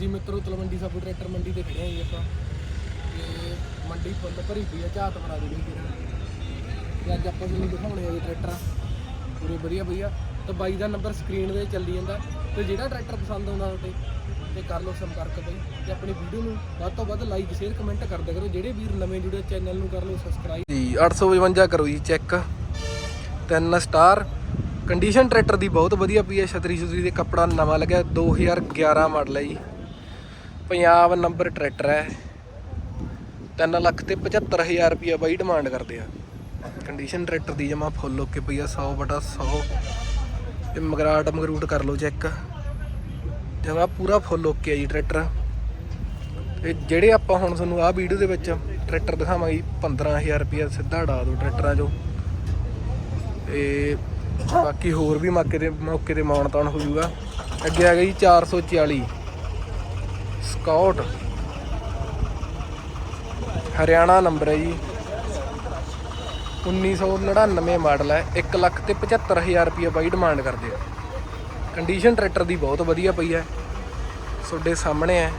ਜੀ ਮਿੱਤਰੋ, ਤਲਵੰਡੀ ਸਾਬੂ ਟਰੈਕਟਰ ਮੰਡੀ ਤੇ ਖੜੇ ਆਂ ਜੀ ਆਪਾਂ। ਤੇ ਮੰਡੀ ਫੁੱਲ ਭਰੀ ਪਈ ਆ, ਝਾਤ ਬਣਾ ਦੇ ਲਈ ਕਿਰਾਂ ਤੇ ਅੱਜ ਆਪਾਂ ਤੁਹਾਨੂੰ ਦਿਖਾਉਣੇ ਆ ਜੀ ਟਰੈਕਟਰ। ਪੂਰੇ ਵਧੀਆ ਵਧੀਆ। ਤੇ ਬਾਈ ਦਾ ਨੰਬਰ ਸਕਰੀਨ ਤੇ ਚੱਲੀ ਜਾਂਦਾ। ਤੇ ਜਿਹੜਾ ਟਰੈਕਟਰ ਪਸੰਦ ਆਉਂਦਾ ਤੁਹਾਡੇ ਤੇ ਕਰ ਲਓ ਸੰਪਰਕ ਬਈ। ਤੇ ਆਪਣੀ ਵੀਡੀਓ ਨੂੰ ਵੱਧ ਤੋਂ ਵੱਧ ਲਾਈਕ ਸ਼ੇਅਰ ਕਮੈਂਟ ਕਰਦਿਆ ਕਰੋ। ਜਿਹੜੇ ਵੀਰ ਨਵੇਂ ਜੁੜੇ ਚੈਨਲ ਨੂੰ ਕਰ ਲਓ ਸਬਸਕ੍ਰਾਈਬ ਜੀ 852 ਕਰੋ ਜੀ ਚੈੱਕ ਤਿੰਨ ਸਟਾਰ ਕੰਡੀਸ਼ਨ ਟਰੈਕਟਰ ਦੀ ਬਹੁਤ ਵਧੀਆ ਪਈ ਹੈ ਛਤਰੀ ਛਤਰੀ ਦੇ ਕੱਪੜਾ ਨਵਾਂ ਲੱਗਿਆ। 2011 ਮਾਡਲ ਹੈ ਜੀ। ਪੰਜਾਬ ਨੰਬਰ ਟਰੈਕਟਰ ਹੈ। 3 ਲੱਖ ਤੇ 75000 ਰੁਪਇਆ ਬਾਈ ਡਿਮਾਂਡ ਕਰਦੇ ਆ। ਕੰਡੀਸ਼ਨ ਟਰੈਕਟਰ ਦੀ ਜਮਾ ਫੁੱਲ ਓਕੇ ਪਈ ਆ 100 ਬਟਾ 100 ਤੇ ਮਗਰਾਟ ਮਗਰੂਟ ਕਰ ਲਓ ਚੈੱਕ ਜਮਾ ਪੂਰਾ ਫੁੱਲ ਓਕੇ ਆ ਜੀ ਟਰੈਕਟਰ। ਤੇ ਜਿਹੜੇ ਆਪਾਂ ਹੁਣ ਤੁਹਾਨੂੰ ਆਹ ਵੀਡੀਓ ਦੇ ਵਿੱਚ ਟਰੈਕਟਰ ਦਿਖਾਵਾਂਗੇ ਜੀ, 15000 ਰੁਪਇਆ ਸਿੱਧਾ ਡਾ ਦਿਓ ਟਰੈਕਟਰਾਂ 'ਚੋਂ। ਤੇ ਬਾਕੀ ਹੋਰ ਵੀ ਮੌਕੇ ਦੇ ਮੌਕੇ ਤੇ ਮਾਣ ਤਾਣ ਹੋ ਜਾਊਗਾ ਅੱਗੇ ਆ ਗਿਆ ਜੀ 440 ਸਕਾਟ ਹਰਿਆਣਾ ਨੰਬਰ ਹੈ ਜੀ। 1999 ਮਾਡਲ ਹੈ 1 ਲੱਖ ਤੇ 75000 ਰੁਪਇਆ ਬਾਈ ਡਿਮਾਂਡ ਕਰਦੇ ਆ। ਕੰਡੀਸ਼ਨ ਟਰੈਕਟਰ ਦੀ ਬਹੁਤ ਵਧੀਆ ਪਈ ਹੈ। ਤੁਹਾਡੇ ਸਾਹਮਣੇ ਹੈ।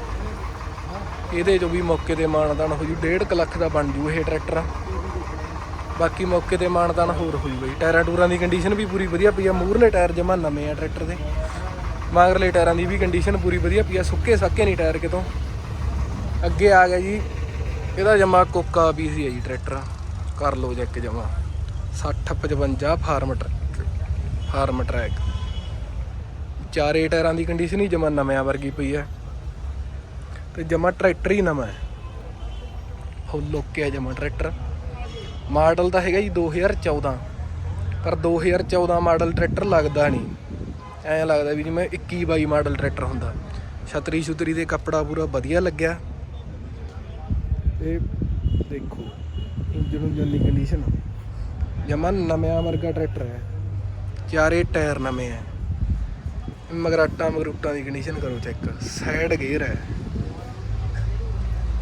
ਇਹਦੇ ਜੋ ਵੀ ਮੌਕੇ ਤੇ ਮਾਨਦਾਨ ਹੋ ਜੂ 1.5 ਲੱਖ ਦਾ ਬਣ ਜੂ ਇਹ ਟਰੈਕਟਰ ਬਾਕੀ ਮੌਕੇ ਤੇ ਮਾਨਦਾਨ ਹੋਰ ਹੋਈ ਜੂ ਬਈ। ਟਾਇਰਾਂ ਟੂਰਾਂ ਦੀ ਕੰਡੀਸ਼ਨ ਵੀ ਪੂਰੀ ਵਧੀਆ ਪਈ ਆ ਮੂਹਰਲੇ ਟਾਇਰ ਜਮਾ ਨਵੇਂ ਆ ਟਰੈਕਟਰ ਦੇ। ਮਗਰਲੇ ਟਾਇਰਾਂ ਦੀ, ਵੀ ਕੰਡੀਸ਼ਨ ਪੂਰੀ ਵਧੀਆ ਪਈ ਆ, ਸੁੱਕੇ ਸਾਕੇ ਨਹੀਂ ਟਾਇਰ ਕਿਤੋਂ। ਅੱਗੇ ਆ ਗਿਆ ਜੀ, ਇਹਦਾ ਜਮਾ ਕੋਕਾ ਵੀ ਸੀ ਆ ਜੀ, ਟਰੈਕਟਰ। ਕਰ ਲਓ ਚੈੱਕ ਜਮਾ। 60 55 ਫਾਰਮ ਟਰੈਕ ਫਾਰਮ ਟਰੈਕ। ਚਾਰੇ ਟਾਇਰਾਂ ਦੀ ਕੰਡੀਸ਼ਨ ਹੀ ਜਮਾ ਨਵਿਆਂ ਵਰਗੀ ਪਈ ਹੈ ਤੇ ਜਮਾ ਟਰੈਕਟਰ ਹੀ ਨਵਾਂ ਹੈ। ਫੁੱਲ ਓਕੇ ਹੈ ਜਮਾ ਟਰੈਕਟਰ। ਮਾਡਲ ਤਾਂ ਹੈਗਾ ਜੀ 2014 ਪਰ 2014 ਮਾਡਲ ਟਰੈਕਟਰ ਲੱਗਦਾ ਨਹੀਂ। ਐਂ ਲੱਗਦਾ ਵੀ ਜਿਵੇਂ 21 22 ਮਾਡਲ ਟਰੈਕਟਰ ਹੁੰਦਾ। ਛਤਰੀ ਛੁਤਰੀ ਦੇ ਕੱਪੜਾ ਪੂਰਾ ਵਧੀਆ ਲੱਗਿਆ। ਤੇ ਦੇਖੋ ਇੰਜਨ ਇੰਜਨ ਦੀ ਕੰਡੀਸ਼ਨ ਜਮਾ ਨਵਿਆਂ ਵਰਗਾ ਟਰੈਕਟਰ ਹੈ। ਚਾਰੇ ਟਾਇਰ ਨਵੇਂ ਹੈ। ਮਗਰਾਟਾਂ ਮਗਰੂਟਾਂ ਦੀ ਕੰਡੀਸ਼ਨ ਕਰੋ ਚੈੱਕ ਸਾਈਡ ਗੇਅਰ ਹੈ।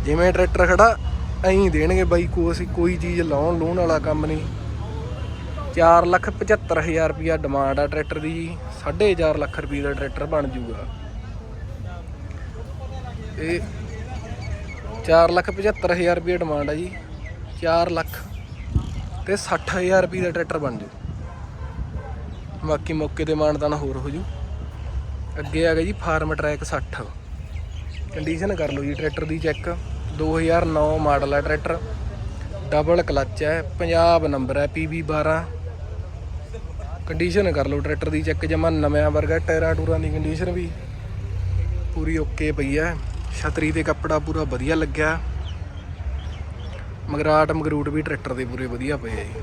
ਜਿਵੇਂ ਟਰੈਕਟਰ ਖੜਾ ਐਂ ਦੇਣਗੇ ਬਾਈ ਕੋ ਅਸੀਂ ਕੋਈ ਚੀਜ਼ ਲਾਉਣ ਲੂਣ ਵਾਲਾ ਕੰਮ ਨਹੀਂ। 4 ਲੱਖ 75000 ਰੁਪਿਆ ਡਿਮਾਂਡ ਆ ਟਰੈਕਟਰ ਦੀ ਜੀ। 4.5 ਲੱਖ ਰੁਪਏ ਦਾ ਟਰੈਕਟਰ ਬਣ ਜੂਗਾ। ਇਹ 4 ਲੱਖ 75000 ਰੁਪਏ ਡਿਮਾਂਡ ਆ ਜੀ। 4 ਲੱਖ ਤੇ 60000 ਰੁਪਏ ਦਾ ਟਰੈਕਟਰ ਬਣ ਜੂ। ਬਾਕੀ ਮੌਕੇ ਤੇ ਮਾਨਦਾਨ ਹੋਰ ਹੋ ਜੂ। ਅੱਗੇ ਆ ਗਿਆ ਜੀ ਫਾਰਮ ਟਰੈਕ 60 ਕੰਡੀਸ਼ਨ ਕਰ ਲਓ ਜੀ ਟਰੈਕਟਰ ਦੀ ਚੈੱਕ 2009 ਮਾਡਲ ਹੈ ਟਰੈਕਟਰ। ਡਬਲ ਕਲੱਚ ਹੈ ਪੰਜਾਬ ਨੰਬਰ ਹੈ PB12 ਕੰਡੀਸ਼ਨ ਕਰ ਲਓ ਟਰੈਕਟਰ ਦੀ ਚੈੱਕ ਜਮਾ ਨਵਿਆਂ ਵਰਗਾ ਟਾਇਰਾਂ ਟੂਰਾਂ ਦੀ ਕੰਡੀਸ਼ਨ ਵੀ। ਪੂਰੀ ਓਕੇ ਪਈ ਹੈ ਛਤਰੀ ਤੇ ਕੱਪੜਾ ਪੂਰਾ ਵਧੀਆ ਲੱਗਿਆ। ਮਗਰਾਟ ਮਗਰੂਟ ਵੀ ਟਰੈਕਟਰ ਦੇ ਪੂਰੇ ਵਧੀਆ ਪਏ ਆ ਜੀ।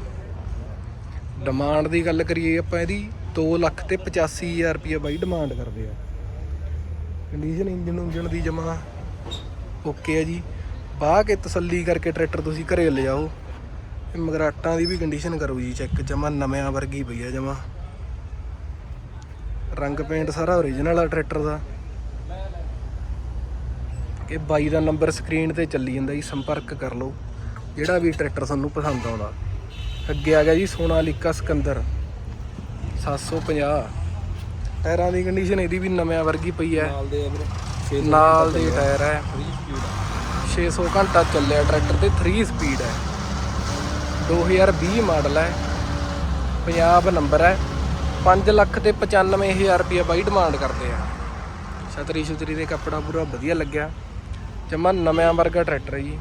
ਡਿਮਾਂਡ ਦੀ ਗੱਲ ਕਰੀਏ ਆਪਾਂ ਇਹਦੀ 2 ਲੱਖ ਤੇ 85000 ਰੁਪਏ ਬਾਈ ਡਿਮਾਂਡ ਕਰਦੇ ਆ। ਕੰਡੀਸ਼ਨ ਇੰਜਨ ਉਂਜਨ ਦੀ ਜਮਾ ਓਕੇ ਹੈ ਜੀ। ਬਾਹ ਕੇ ਤਸੱਲੀ ਕਰਕੇ ਟਰੈਕਟਰ ਤੁਸੀਂ ਘਰੇ ਲਿਜਾਓ। ਇਹ ਮਗਰਾਟਾਂ ਦੀ ਵੀ ਕੰਡੀਸ਼ਨ ਕਰੋ ਜੀ ਚੈੱਕ ਜਮਾ ਨਵਿਆਂ ਵਰਗੀ ਪਈ ਆ ਜਮਾ। ਰੰਗ ਪੇਂਟ ਸਾਰਾ ਓਰੀਜਨਲ ਆ ਟਰੈਕਟਰ ਦਾ। ਇਹ ਬਾਈ ਦਾ ਨੰਬਰ ਸਕਰੀਨ ਤੇ ਚੱਲੀ ਜਾਂਦਾ ਜੀ ਸੰਪਰਕ ਕਰ ਲਓ। ਜਿਹੜਾ ਵੀ ਟਰੈਕਟਰ ਤੁਹਾਨੂੰ ਪਸੰਦ ਆਉਂਦਾ। ਅੱਗੇ ਆ ਗਿਆ ਜੀ ਸੋਨਾਲੀਕਾ ਸਿਕੰਦਰ। 750 ਟਾਇਰਾਂ ਦੀ ਕੰਡੀਸ਼ਨ ਇਹਦੀ ਵੀ ਨਵਿਆਂ ਵਰਗੀ ਪਈ ਹੈ ਨਾਲ ਦੇ ਆ ਵੀਰੇ। ਨਾਲ ਦੇ ਟਾਇਰ ਹੈ 3 ਸਪੀਡ 600 ਘੰਟਾ ਚੱਲਿਆ ਟਰੈਕਟਰ ਤੇ 3 ਸਪੀਡ ਹੈ 2020 ਮਾਡਲ ਹੈ। ਪੰਜਾਬ ਨੰਬਰ ਹੈ। 5 ਲੱਖ ਤੇ 95000 ਰੁਪਏ ਬਾਈ ਡਿਮਾਂਡ ਕਰਦੇ ਆ। ਛਤਰੀ ਛਤਰੀ ਦੇ ਕੱਪੜਾ ਪੂਰਾ ਵਧੀਆ ਲੱਗਿਆ। ਜਮਾ ਨਵਿਆਂ ਵਰਗਾ ਟਰੈਕਟਰ ਹੈ ਜੀ।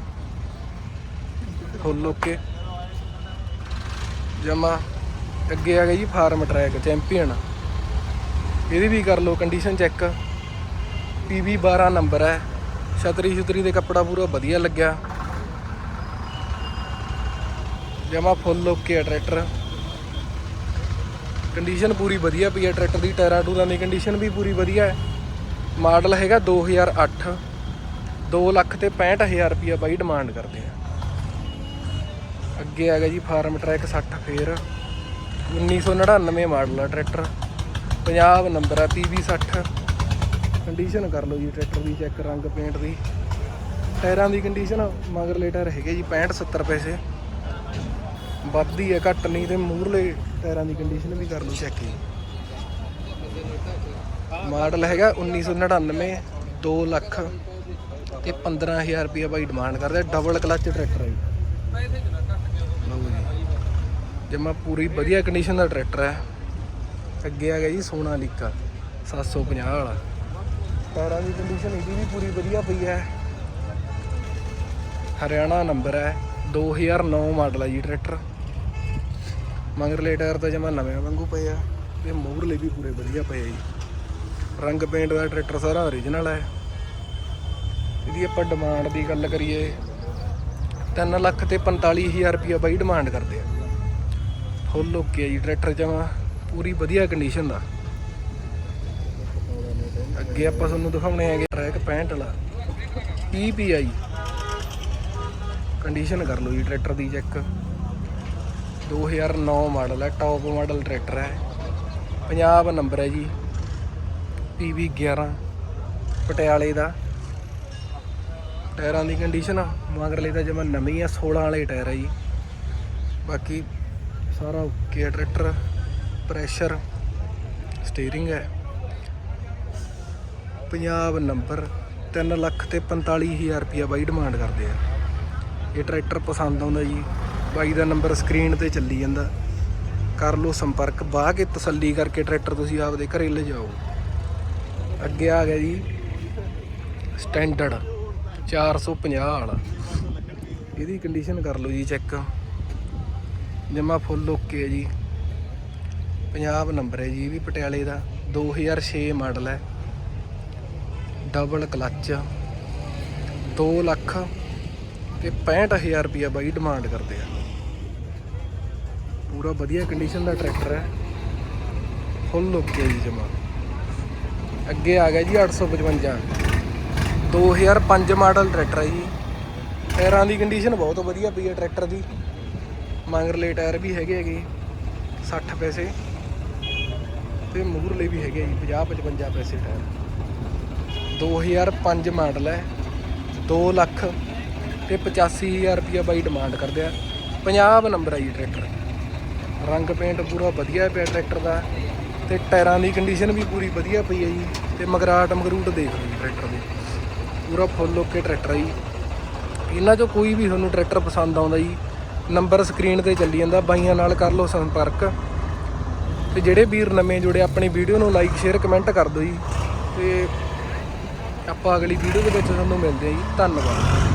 ਫੁੱਲ ਓਕੇ ਜਮਾ ਅੱਗੇ ਆ ਗਿਆ ਜੀ ਫਾਰਮ ਟਰੈਕ ਚੈਂਪੀਅਨ ਇਹਦੀ ਵੀ ਕਰ ਲਓ ਕੰਡੀਸ਼ਨ ਚੈੱਕ PB 12 ਨੰਬਰ ਹੈ। ਛਤਰੀ ਛਤਰੀ ਦੇ ਕੱਪੜਾ ਪੂਰਾ ਵਧੀਆ ਲੱਗਿਆ। ਜਮਾ ਫੁੱਲ ਓਕੇ ਆ ਟਰੈਕਟਰ। ਕੰਡੀਸ਼ਨ ਪੂਰੀ ਵਧੀਆ ਪਈ ਹੈ ਟਰੈਕਟਰ ਦੀ, ਟਾਇਰਾਂ ਟੂਰਾਂ ਦੀ ਕੰਡੀਸ਼ਨ ਵੀ ਪੂਰੀ ਵਧੀਆ ਹੈ। ਮਾਡਲ ਹੈਗਾ 2008 2 ਲੱਖ ਤੇ 65000 ਰੁਪਇਆ ਬਾਈ ਡਿਮਾਂਡ ਕਰਦੇ ਆ। ਅੱਗੇ ਆ ਗਿਆ ਜੀ ਫਾਰਮ ਟਰੈਕ 60 ਫੇਰ। 1999 ਮਾਡਲ ਆ ਟਰੈਕਟਰ। ਪੰਜਾਬ ਨੰਬਰ ਆ PB 60 ਕੰਡੀਸ਼ਨ ਕਰ ਲਓ ਜੀ ਟਰੈਕਟਰ ਦੀ ਚੈੱਕ ਰੰਗ ਪੇਂਟ ਦੀ। ਟਾਇਰਾਂ ਦੀ ਕੰਡੀਸ਼ਨ ਮਗਰਲੇ ਟਾਇਰ ਹੈਗੇ ਜੀ 65 70 ਪੈਸੇ। ਵੱਧਦੀ ਹੈ ਘੱਟ ਨਹੀਂ ਤੇ ਮੂਹਰਲੇ ਟਾਇਰਾਂ ਦੀ ਕੰਡੀਸ਼ਨ ਵੀ ਕਰ ਲਓ ਚੈੱਕ ਜੀ। ਮਾਡਲ ਹੈਗਾ 1999 2 ਲੱਖ ਤੇ 15000 ਰੁਪਏ ਬਾਈ ਡਿਮਾਂਡ ਕਰਦੇ ਡਬਲ ਕਲਚ ਟਰੈਕਟਰ ਹੈ ਜੀ। ਜਮਾ ਪੂਰੀ ਵਧੀਆ ਕੰਡੀਸ਼ਨ ਦਾ ਟਰੈਕਟਰ ਹੈ ਅੱਗੇ ਆ ਗਿਆ ਜੀ ਸੋਨਾ ਲੀਕਾ 750 ਵਾਲਾ। ਟਾਇਰਾਂ ਦੀ ਕੰਡੀਸ਼ਨ ਇਹਦੀ ਵੀ ਪੂਰੀ ਵਧੀਆ ਪਈ ਹੈ। ਹਰਿਆਣਾ ਨੰਬਰ ਹੈ 2009 ਮਾਡਲ ਹੈ ਜੀ ਟਰੈਕਟਰ ਮਗਰਲੇ ਟਾਇਰ ਤਾਂ ਜਮਾ ਨਵੇਂ ਵਾਂਗੂ ਪਏ ਆ। ਤੇ ਮੋਹਰਲੇ ਵੀ ਪੂਰੇ ਵਧੀਆ ਪਏ ਆ ਜੀ। ਰੰਗ ਪੇਂਟ ਦਾ ਟਰੈਕਟਰ ਸਾਰਾ ਓਰੀਜਨਲ ਹੈ ਇਹਦੀ ਆਪਾਂ ਡਿਮਾਂਡ ਦੀ ਗੱਲ ਕਰੀਏ 3 ਲੱਖ ਤੇ 45000 ਰੁਪਇਆ ਬਾਈ ਡਿਮਾਂਡ ਕਰਦੇ ਆ। ਫੁੱਲ ਓਕੇ ਆ ਜੀ ਟਰੈਕਟਰ ਜਮਾ, ਪੂਰੀ ਵਧੀਆ ਕੰਡੀਸ਼ਨ ਦਾ ਅੱਗੇ ਆਪਾਂ ਤੁਹਾਨੂੰ ਦਿਖਾਉਣੇ ਹੈਗੇ ਟਰੈਕ 65 ਵਾਲਾ। PPI ਕੰਡੀਸ਼ਨ ਕਰ ਲਓ ਜੀ ਟਰੈਕਟਰ ਦੀ ਚੈੱਕ 2009 ਮਾਡਲ ਹੈ ਟੌਪ ਮਾਡਲ ਟਰੈਕਟਰ ਹੈ। ਪੰਜਾਬ ਨੰਬਰ ਹੈ ਜੀ PV 11 ਪਟਿਆਲੇ ਦਾ। ਟਾਇਰਾਂ ਦੀ ਕੰਡੀਸ਼ਨ ਮਗਰਲੇ ਤਾਂ ਜਮਾ ਨਵੀਂ ਆ 16 ਵਾਲੇ ਟਾਇਰ ਹੈ ਜੀ। ਬਾਕੀ ਸਾਰਾ ਓਕੇ ਹੈ ਟਰੈਕਟਰ ਪ੍ਰੈਸ਼ਰ ਸਟੀਅਰਿੰਗ ਹੈ। ਪੰਜਾਬ ਨੰਬਰ 3 ਲੱਖ ਤੇ 45000 ਰੁਪਇਆ ਬਾਈ ਡਿਮਾਂਡ ਕਰਦੇ ਆ। ਇਹ ਟਰੈਕਟਰ ਪਸੰਦ ਆਉਂਦਾ ਜੀ। ਬਾਈ ਦਾ ਨੰਬਰ ਸਕਰੀਨ ਤੇ ਚੱਲੀ ਜਾਂਦਾ। ਕਰ ਲਓ ਸੰਪਰਕ, ਬਾਹ ਕੇ ਤਸੱਲੀ ਕਰਕੇ ਟਰੈਕਟਰ ਤੁਸੀਂ ਆਪਦੇ ਘਰੇ ਲੈ ਜਾਓ ਅੱਗੇ ਆ ਗਿਆ ਜੀ, ਸਟੈਂਡਰਡ 450 ਵਾਲਾ। ਇਹਦੀ ਕੰਡੀਸ਼ਨ ਕਰ ਲਓ ਜੀ ਚੈੱਕ ਜਮਾ ਫੁੱਲ ਓਕੇ ਹੈ ਜੀ। ਪੰਜਾਬ ਨੰਬਰ ਹੈ ਜੀ, ਇਹ ਵੀ ਪਟਿਆਲੇ ਦਾ। 2006 ਮਾਡਲ ਹੈ। ਡਬਲ ਕਲੱਚ 2 ਲੱਖ ਤੇ 65000 ਰੁਪਇਆ ਬਾਈ ਡਿਮਾਂਡ ਕਰਦੇ ਆ। ਪੂਰਾ ਵਧੀਆ ਕੰਡੀਸ਼ਨ ਦਾ ਟਰੈਕਟਰ ਹੈ। ਫੁੱਲ ਓਕੇ ਜੀ ਜਮਾ। ਅੱਗੇ ਆ ਗਿਆ ਜੀ 855 2005 ਮਾਡਲ ਟਰੈਕਟਰ ਹੈ ਜੀ। ਟਾਇਰਾਂ ਦੀ ਕੰਡੀਸ਼ਨ ਬਹੁਤ ਵਧੀਆ ਪਈ ਹੈ ਟਰੈਕਟਰ ਦੀ। ਮੰਗਰਲੇ ਟਾਇਰ ਵੀ ਹੈਗੇ ਹੈਗੇ। 60 ਪੈਸੇ। ਤੇ ਮੂਹਰਲੇ ਵੀ ਹੈਗੇ ਜੀ 50 55 ਪੈਸੇ ਟਾਇਰ। 2005 ਮਾਡਲ ਹੈ। 2 ਲੱਖ ਤੇ 85000 ਰੁਪਇਆ ਬਾਈ ਡਿਮਾਂਡ ਕਰਦੇ ਆ। ਪੰਜਾਬ ਨੰਬਰ ਹੈ ਜੀ ਟਰੈਕਟਰ ਰੰਗ ਪੇਂਟ ਪੂਰਾ ਵਧੀਆ ਪਿਆ ਟਰੈਕਟਰ ਦਾ ਤੇ ਟਾਇਰਾਂ ਦੀ ਕੰਡੀਸ਼ਨ ਵੀ ਪੂਰੀ ਵਧੀਆ ਪਈ ਹੈ ਜੀ ਤੇ ਮਗਰਾਟ ਮਗਰੂਟ ਦੇਖ ਲਓ ਜੀ ਟਰੈਕਟਰ ਦੇ। ਪੂਰਾ ਫੁੱਲ ਓਕੇ ਟਰੈਕਟਰ ਹੈ ਜੀ। ਇਹਨਾਂ ਚੋਂ ਕੋਈ ਵੀ ਤੁਹਾਨੂੰ ਟਰੈਕਟਰ ਪਸੰਦ ਆਉਂਦਾ ਜੀ ਨੰਬਰ ਸਕਰੀਨ ਤੇ ਚੱਲੀ ਜਾਂਦਾ, ਬਾਈਆਂ ਨਾਲ ਕਰ ਲਓ ਸੰਪਰਕ। ਤੇ ਜਿਹੜੇ ਵੀਰ ਨਵੇਂ ਜੁੜੇ, ਆਪਣੀ ਵੀਡੀਓ ਨੂੰ ਲਾਈਕ ਸ਼ੇਅਰ ਕਮੈਂਟ ਕਰ ਦਿਓ ਜੀ। ਤੇ ਆਪਾਂ ਅਗਲੀ ਵੀਡੀਓ ਦੇ ਵਿੱਚ ਤੁਹਾਨੂੰ ਮਿਲਦੇ ਹਾਂ ਜੀ। ਧੰਨਵਾਦ।